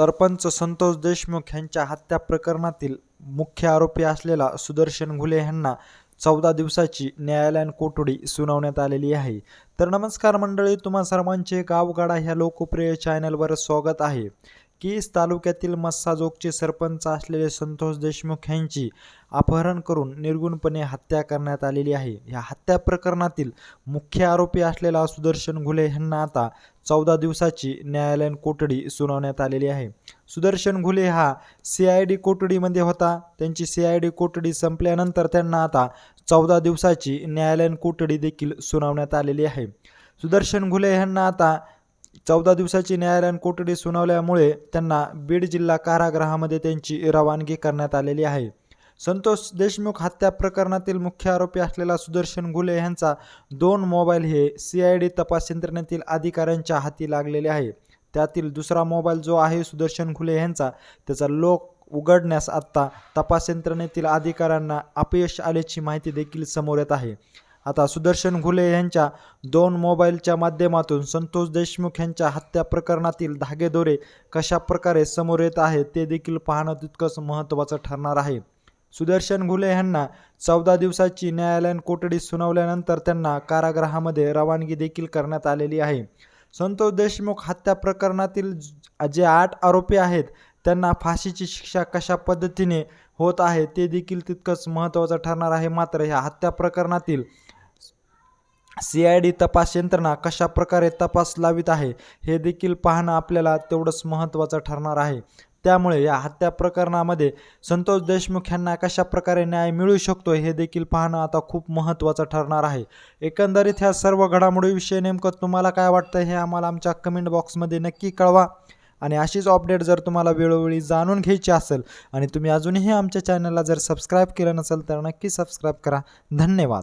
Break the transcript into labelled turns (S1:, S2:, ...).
S1: सरपंच संतोष देशमुख यांच्या हत्या प्रकरणातील मुख्य आरोपी असलेला सुदर्शन घुले यांना चौदा दिवसाची न्यायालयीन कोठडी सुनावण्यात आलेली आहे. तर नमस्कार मंडळी तुम्हा सर्वांचे गावगाडा ह्या लोकप्रिय चॅनलवर स्वागत आहे. केस तालुक्यातील मस्साजोगचे सरपंच असलेले संतोष देशमुख यांची अपहरण करून निर्गुणपणे हत्या करण्यात आलेली आहे? या हत्या प्रकरणातील मुख्य आरोपी असलेला सुदर्शन घुले यांना आता चौदा दिवसाची न्यायालयीन कोठडी सुनावण्यात आलेली आहे. सुदर्शन घुले हा सी आय डी कोठडीमध्ये होता. त्यांची सी आय डी कोठडी संपल्यानंतर त्यांना आता चौदा दिवसाची न्यायालयीन कोठडी देखील सुनावण्यात आलेली आहे. सुदर्शन घुले यांना आता चौदा दिवसाची न्यायालयीन कोठडी सुनावल्यामुळे त्यांना बीड जिल्हा कारागृहामध्ये त्यांची रवानगी करण्यात आलेली आहे. संतोष देशमुख हत्या प्रकरणातील मुख्य आरोपी असलेला सुदर्शन घुले यांचा दोन मोबाईल हे सी आय डी तपास यंत्रणेतील अधिकाऱ्यांच्या हाती लागलेले आहे. त्यातील दुसरा मोबाईल जो आहे सुदर्शन घुले यांचा त्याचा लोक उघडण्यास आत्ता तपास यंत्रणेतील अधिकाऱ्यांना अपयश आल्याची माहिती देखील समोर येत आहे. आता सुदर्शन घुले यांच्या दोन मोबाईलच्या माध्यमातून संतोष देशमुख यांच्या हत्या प्रकरणातील धागेदोरे कशा प्रकारे समोर येत आहे ते देखील पाहणं तितकंच महत्त्वाचं ठरणार आहे. सुदर्शन घुले यांना चौदा दिवसाची न्यायालयीन कोठडी सुनावल्यानंतर त्यांना कारागृहामध्ये रवानगी देखील करण्यात आलेली आहे. संतोष देशमुख हत्या प्रकरणातील जे आठ आरोपी आहेत त्यांना फाशीची शिक्षा कशा पद्धतीने होत आहे ते देखील तितकंच महत्त्वाचं ठरणार आहे. मात्र ह्या हत्या प्रकरणातील सी आय डी तपास यंत्रणा कशा प्रकारे तपास लावित आहे हे देखील पाहणं आपल्याला तेवढंच महत्त्वाचं ठरणार आहे. त्यामुळे या हत्या प्रकरणामध्ये संतोष देशमुख यांना कशा प्रकारे न्याय मिळू शकतो हे देखील पाहणं आता खूप महत्त्वाचं ठरणार आहे. एकंदरीत ह्या सर्व घडामोडीविषयी नेमकं तुम्हाला काय वाटतं हे आम्हाला आमच्या कमेंट बॉक्समध्ये नक्की कळवा. आणि अशीच अपडेट जर तुम्हाला वेळोवेळी जाणून घ्यायची असेल आणि तुम्ही अजूनही आमच्या चॅनलला जर सबस्क्राईब केलं नसेल तर नक्की सबस्क्राईब करा. धन्यवाद.